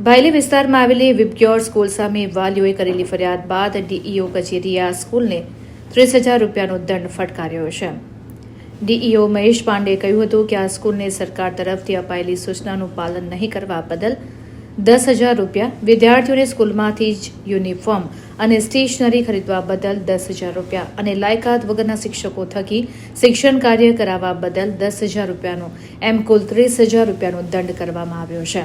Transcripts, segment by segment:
ભાયલી વિસ્તારમાં આવેલી વિબક્યોર સ્કૂલ સામે વાલીઓએ કરેલી ફરિયાદ બાદ ડીઈઓ કચેરીએ આ સ્કૂલને ત્રીસ હજાર રૂપિયાનો દંડ ફટકાર્યો છે. ડીઈઓ મહેશ પાંડેએ કહ્યું હતું કે આ સ્કૂલને સરકાર તરફથી અપાયેલી સૂચનાનું પાલન નહીં કરવા બદલ દસ હજાર રૂપિયા વિદ્યાર્થીઓને સ્કૂલમાંથી જ યુનિફોર્મ અને સ્ટેશનરી ખરીદવા બદલ દસ હજાર રૂપિયા અને લાયકાત વગરના શિક્ષકો થકી શિક્ષણ કાર્ય કરાવવા બદલ દસ હજાર રૂપિયાનો, એમ કુલ ત્રીસ હજાર રૂપિયાનો દંડ કરવામાં આવ્યો છે.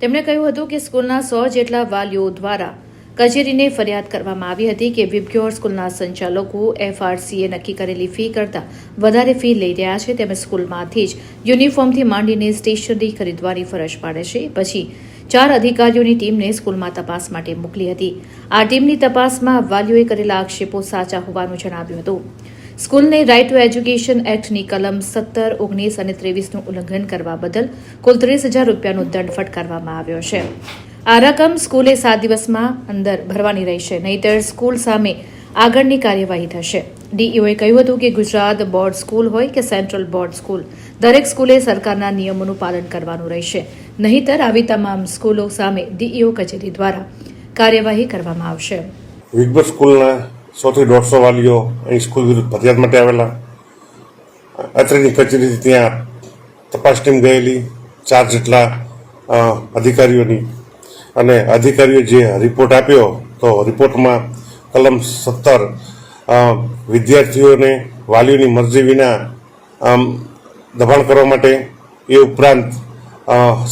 તેમણે કહ્યું હતું કે સ્કૂલના સો જેટલા વાલીઓ દ્વારા કચેરીને ફરિયાદ કરવામાં આવી હતી કે વિબ્યોર સ્કૂલના સંચાલકો એફઆરસીએ નક્કી કરેલી ફી કરતાં વધારે ફી લઈ રહ્યા છે. તેમજ સ્કૂલમાંથી જ યુનિફોર્મથી માંડીને સ્ટેશનરી ખરીદવાની ફરજ પાડે છે. પછી ચાર અધિકારીઓની ટીમને સ્કૂલમાં તપાસ માટે મોકલી હતી. આ ટીમની તપાસમાં વાલીઓએ કરેલા આક્ષેપો સાચા હોવાનું જણાવ્યું હતું. સ્કૂલને રાઇટ ટુ એજ્યુકેશન એક્ટની કલમ સત્તર, ઓગણીસ અને ત્રેવીસનું ઉલ્લંઘન કરવા બદલ કુલ ત્રીસ હજાર રૂપિયાનો દંડ ફટકારવામાં આવ્યો છે. આ રકમ સ્કૂલે સાત દિવસમાં અંદર ભરવાની રહેશે. નહીતર સ્કૂલ સામે આગળની કાર્યવાહી થશે. ડીઈઓએ કહ્યું હતું કે ગુજરાત બોર્ડ સ્કૂલ હોય કે સેન્ટ્રલ બોર્ડ સ્કૂલ, દરેક સ્કૂલે સરકારના નિયમોનું પાલન કરવાનું રહેશે. નહીતર આવી તમામ સ્કૂલો સામે ડીઈઓ કચેરી દ્વારા કાર્યવાહી કરવામાં આવશે. વિગબર સ્કૂલના સોથી દોઢસો વાલીઓ અહીં સ્કૂલ વિરુદ્ધ ફરિયાદ માટે આવેલા. અત્રેની કચેરીથી ત્યાં તપાસ ટીમ ગયેલી. ચાર જેટલા અધિકારીઓની. અને અધિકારીઓ જે રિપોર્ટ આપ્યો, તો રિપોર્ટમાં કલમ સત્તર વિદ્યાર્થીઓને વાલીઓની મરજી વિના, આમ, દબાણ કરવા માટે એ ઉપરાંત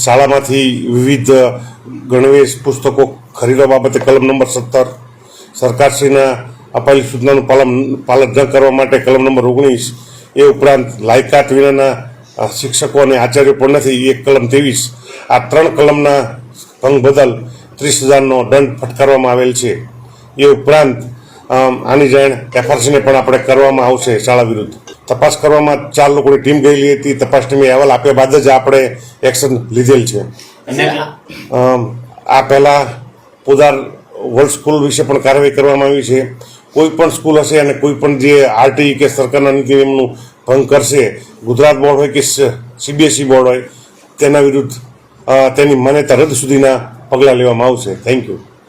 શાળામાંથી વિવિધ ગણવેશ પુસ્તકો ખરીદવા બાબતે કલમ નંબર સત્તર, સરકારશ્રીના અપાયેલી સૂચનાનું પાલન પાલન ન કરવા માટે કલમ નંબર ઓગણીસ, એ ઉપરાંત લાયકાત વિનાના શિક્ષકો અને આચાર્યો પણ નથી, એક કલમ ત્રેવીસ, આ ત્રણ કલમના ભંગ બદલ ત્રીસ હજારનો દંડ ફટકારવામાં આવેલ છે. એ ઉપરાંત આની જાણ એફઆરસીને પણ આપણે કરવામાં આવશે શાળા વિરુદ્ધ. તપાસ કરવામાં ચાર લોકોની ટીમ ગયેલી હતી. તપાસ ટીમે અહેવાલ આપ્યા બાદ જ આપણે એક્શન લીધેલ છે. આ પહેલાં પોદાર વર્લ્ડ સ્કૂલ વિશે પણ કાર્યવાહી કરવામાં આવી છે. કોઈ પણ સ્કૂલ હશે અને કોઈ પણ જે આરટીઈ કે સરકારના નીતિ નિયમનું ભંગ કરશે ગુજરાત બોર્ડ હોય કે સીબીએસઈ બોર્ડ હોય તેના વિરુદ્ધ તેની માન્યતા રદ સુધીના પગલાં લેવામાં આવશે. Thank you